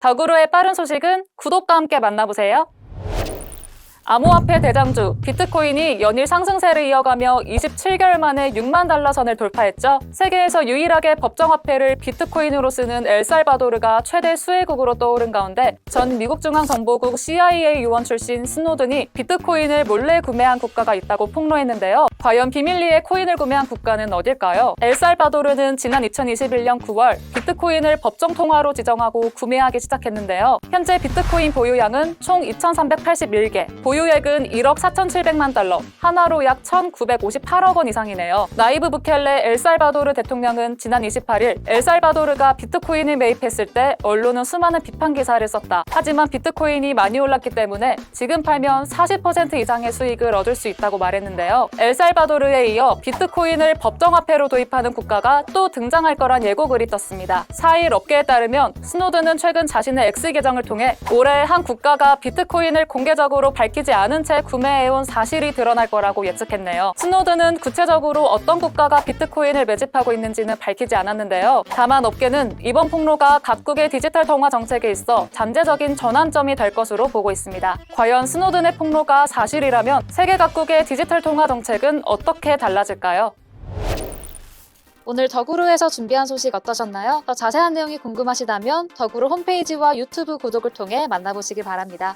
더구로의 빠른 소식은 구독과 함께 만나보세요. 암호화폐 대장주 비트코인이 연일 상승세를 이어가며 27개월 만에 6만 달러 선을 돌파했죠. 세계에서 유일하게 법정화폐를 비트코인으로 쓰는 엘살바도르가 최대 수혜국으로 떠오른 가운데 전 미국 중앙정보국 CIA 요원 출신 스노든이 비트코인을 몰래 구매한 국가가 있다고 폭로했는데요. 과연 비밀리에 코인을 구매한 국가는 어딜까요? 엘살바도르는 지난 2021년 9월 비트코인을 법정 통화로 지정하고 구매하기 시작했는데요. 현재 비트코인 보유량은 총 2,381개, 보유액은 1억 4,700만 달러, 하나로 약 1,958억 원 이상이네요. 나이브 부켈레 엘살바도르 대통령은 지난 28일 엘살바도르가 비트코인을 매입했을 때 언론은 수많은 비판 기사를 썼다. 하지만 비트코인이 많이 올랐기 때문에 지금 팔면 40% 이상의 수익을 얻을 수 있다고 말했는데요. 엘살 바도르에 이어 비트코인을 법정화폐로 도입하는 국가가 또 등장할 거란 예고글이 떴습니다. 4일 업계에 따르면 스노든은 최근 자신의 X 계정을 통해 올해 한 국가가 비트코인을 공개적으로 밝히지 않은 채 구매해온 사실이 드러날 거라고 예측했네요. 스노든은 구체적으로 어떤 국가가 비트코인을 매집하고 있는지는 밝히지 않았는데요. 다만 업계는 이번 폭로가 각국의 디지털 통화 정책에 있어 잠재적인 전환점이 될 것으로 보고 있습니다. 과연 스노든의 폭로가 사실이라면 세계 각국의 디지털 통화 정책은 어떻게 달라질까요? 오늘 더구로에서 준비한 소식 어떠셨나요? 더 자세한 내용이 궁금하시다면 더구로 홈페이지와 유튜브 구독을 통해 만나보시기 바랍니다.